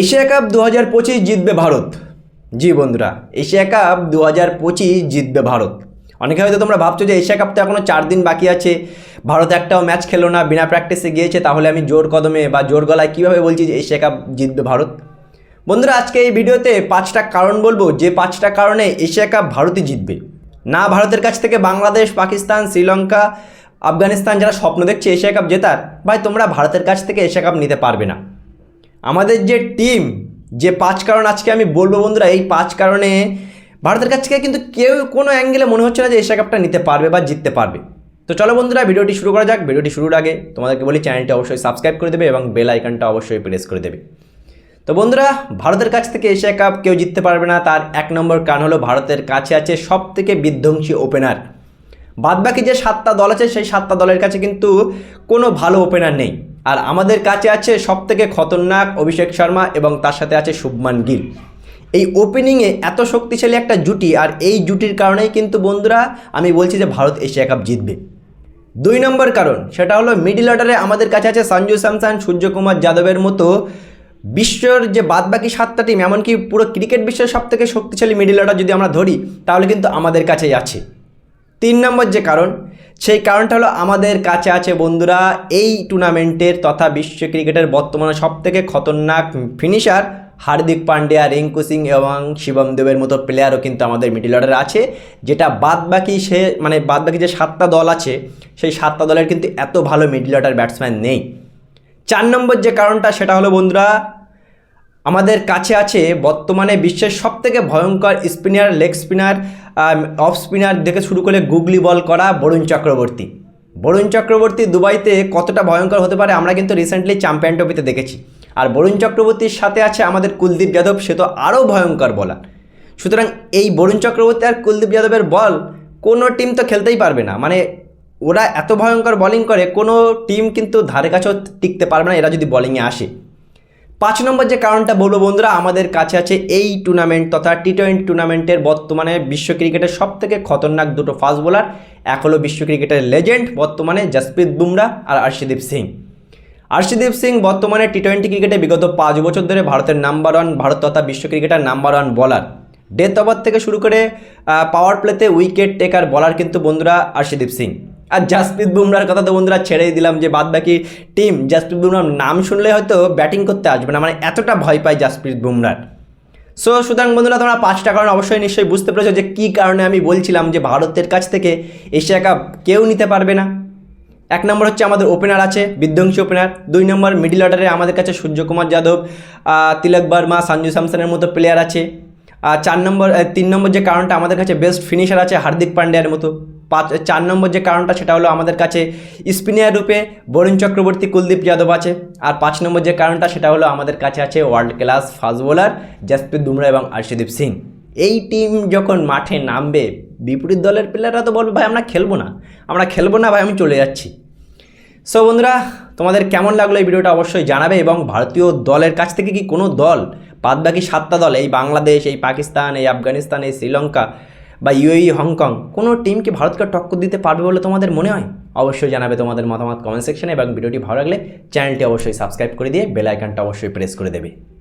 Asia cup দু হাজার পঁচিশ জিতবে ভারত। জি বন্ধুরা, এশিয়া কাপ দু হাজার পঁচিশ জিতবে ভারত। অনেকে হয়তো তোমরা ভাবছ যে এশিয়া কাপ তো এখনও চার দিন বাকি আছে, ভারত একটাও ম্যাচ খেলো না, বিনা প্র্যাকটিসে গিয়েছে, তাহলে আমি জোর কদমে বা জোর গলায় কীভাবে বলছি যে এশিয়া কাপ জিতবে ভারত? বন্ধুরা, আজকে এই ভিডিওতে পাঁচটা কারণ বলব, যে পাঁচটা কারণে এশিয়া কাপ ভারতই জিতবে। না ভারতের কাছ থেকে বাংলাদেশ, পাকিস্তান, শ্রীলঙ্কা, আফগানিস্তান যারা স্বপ্ন দেখছে এশিয়া কাপ জেতার, ভাই তোমরা ভারতের কাছ থেকে এশিয়া কাপ নিতে পারবে না। আমাদের যে টিম যে পাঁচ কারণ আজকে আমি বলব বন্ধুরা, এই পাঁচ কারণে ভারতের কাছ থেকে কিন্তু কেউ কোনো অ্যাঙ্গেলে মনে হচ্ছে না যে এশিয়া কাপটা নিতে পারবে বা জিততে পারবে। তো চলো বন্ধুরা, ভিডিওটি শুরু করা যাক। ভিডিওটি শুরুর আগে তোমাদেরকে বলি চ্যানেলটি অবশ্যই সাবস্ক্রাইব করে দেবে এবং বেল আইকনটা অবশ্যই প্রেস করে দেবে। তো বন্ধুরা, ভারতের কাছ থেকে এশিয়া কাপ কেউ জিততে পারবে না, তার এক নম্বর কারণ হলো ভারতের কাছে আছে সব থেকে বিধ্বংসী ওপেনার বাদবাকি যে সাতটা দল আছে, সেই সাতটা দলের কাছে কিন্তু কোনো ভালো ওপেনার নেই। আর আমাদের কাছে আছে সব থেকে খতরনাক অভিষেক শর্মা এবং তার সাথে আছে শুভমান গিল। এই ওপেনিংয়ে এত শক্তিশালী একটা জুটি আর এই জুটির কারণেই কিন্তু বন্ধুরা আমি বলছি যে ভারত এশিয়া কাপ জিতবে। দুই নম্বর কারণ, সেটা হলো মিডিল অর্ডারে আমাদের কাছে আছে সঞ্জু স্যামসান, সূর্যকুমার যাদবের মতো বিশ্বর যে বাদবাকি সাতটা টিম এমনকি পুরো ক্রিকেট বিশ্বের সব থেকে শক্তিশালী মিডিল অর্ডার যদি আমরা ধরি, তাহলে কিন্তু আমাদের কাছেই আছে। তিন নম্বর যে কারণ, সেই কারণটা হলো আমাদের কাছে আছে বন্ধুরা এই টুর্নামেন্টের তথা বিশ্ব ক্রিকেটের বর্তমানে সবথেকে খতরনাক ফিনিশার হার্দিক পান্ডিয়া, রিঙ্কু সিং এবং শিবম দেবের মতো প্লেয়ারও কিন্তু আমাদের মিডিল অর্ডারে আছে, যেটা বাদবাকি সে মানে বাদবাকি যে সাতটা দল আছে, সেই সাতটা দলের কিন্তু এত ভালো মিডিল অর্ডার ব্যাটসম্যান নেই। চার নম্বর যে কারণটা সেটা হলো বন্ধুরা আমাদের কাছে আছে বর্তমানে বিশ্বের সবথেকে ভয়ঙ্কর spinner leg spinner off spinner থেকে শুরু করে গুগলি বল করা বরুণ চক্রবর্তী। বরুণ চক্রবর্তী দুবাইতে কতটা ভয়ঙ্কর হতে পারে আমরা কিন্তু রিসেন্টলি চ্যাম্পিয়ন ট্রফিতে দেখেছি। আর বরুণ চক্রবর্তীর সাথে আছে আমাদের কুলদীপ যাদব, সে তো আরও ভয়ঙ্কর বলার সুতরাং এই বরুণ চক্রবর্তী আর কুলদীপ যাদবের বল কোনো টিম তো খেলতেই পারবে না। মানে ওরা এত ভয়ঙ্কর বলিং করে, কোনো টিম কিন্তু ধারে কাছেও টিকতে পারবে না, এরা যদি বলিংয়ে আসে। পাঁচ নম্বর যে কারণটা বলব বন্ধুরা, আমাদের কাছে আছে এই টুর্নামেন্ট তথা টি টোয়েন্টি টুর্নামেন্টের বর্তমানে বিশ্ব ক্রিকেটের সব থেকে খতরনাক দুটো ফাস্ট বোলার এক হলো বিশ্ব ক্রিকেটের লেজেন্ড বর্তমানে জসপ্রীত বুমরা আর আর্শদীপ সিং। আর্শদীপ সিং বর্তমানে টি টোয়েন্টি ক্রিকেটে বিগত পাঁচ বছর ধরে ভারতের নাম্বার ওয়ান ভারত তথা বিশ্ব ক্রিকেটের number one bowler death over থেকে শুরু করে পাওয়ার প্লেতে উইকেট টেকার বলার কিন্তু বন্ধুরা আর্শদীপ সিং। আর জাসপ্রীত বুমরার কথা তো বন্ধুরা ছেড়েই দিলাম যে বাদ বাকি টিম জাসপ্রীত বুমরার নাম শুনলে হয়তো ব্যাটিং করতে আসবে না মানে এতটা ভয় পায় জাসপ্রীত বুমরার। সো সুতরাং বন্ধুরা, তোমরা পাঁচটা কারণ অবশ্যই নিশ্চয়ই বুঝতে পেরেছ যে কী কারণে আমি বলছিলাম যে ভারতের কাছ থেকে এশিয়া কাপ কেউ নিতে পারবে না। এক নম্বর হচ্ছে আমাদের ওপেনার আছে, বিধ্বংসী ওপেনার দুই নম্বর মিডিল অর্ডারে আমাদের কাছে সূর্যকুমার যাদব তিলক বর্মা, সঞ্জু স্যামসনের মতো প্লেয়ার আছে। আর চার নম্বর তিন নম্বর যে কারণটা আমাদের কাছে বেস্ট ফিনিশার আছে হার্দিক পান্ডিয়ার মতো। পাঁচ, চার নম্বর যে কারণটা সেটা হলো আমাদের কাছে স্পিনার রূপে বরুণ চক্রবর্তী কুলদীপ যাদব আছে। আর পাঁচ নম্বর যে কারণটা সেটা হলো আমাদের কাছে আছে world class fast bowler Jasprit Bumrah এবং আর্শদীপ সিং। এই টিম যখন মাঠে নামবে, বিপরীত দলের প্লেয়াররা তো বলবে, ভাই, আমরা খেলব না। আমরা খেলব না, ভাই, আমি চলে যাচ্ছি। সো বন্ধুরা, তোমাদের কেমন লাগল এই ভিডিওটা অবশ্যই জানাবে এবং ভারতীয় দলের কাছ থেকে কি কোনো দল বাদ বাকি সাতটা দল, এই বাংলাদেশ, এই পাকিস্তান, এই আফগানিস্তান, এই শ্রীলঙ্কা বা ইউএই হংকং কোনো টিমকে ভারতকে টক্কর দিতে পারবে বলে তোমাদের মনে হয়? অবশ্যই জানাবে তোমাদের মতামত কমেন্ট সেকশনে এবং ভিডিওটি ভালো লাগলে চ্যানেলটি অবশ্যই সাবস্ক্রাইব করে দিয়ে বেল আইকনটা অবশ্যই প্রেস করে দেবে।